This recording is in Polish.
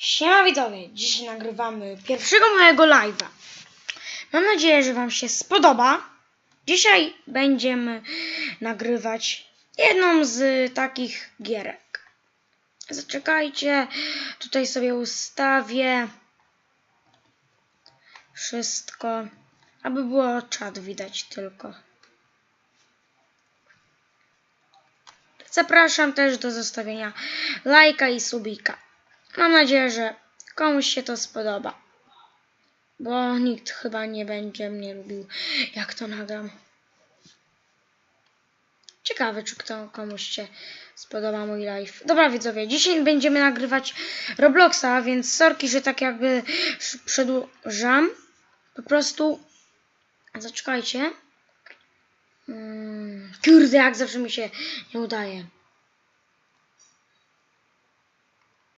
Siema widzowie, dzisiaj nagrywamy pierwszego mojego live'a. Mam nadzieję, że Wam się spodoba. Dzisiaj będziemy nagrywać jedną z takich gierek. Zaczekajcie, tutaj sobie ustawię wszystko, aby było czat widać tylko. Zapraszam też do zostawienia lajka i subika. Mam nadzieję, że komuś się to spodoba. Bo nikt chyba nie będzie mnie lubił, jak to nagram. Ciekawe, czy kto, komuś się spodoba mój live. Dobra, widzowie, dzisiaj będziemy nagrywać Robloxa, więc sorki, że tak jakby przedłużam. Po prostu. Zaczekajcie. Mm, kurde, jak zawsze mi się nie udaje.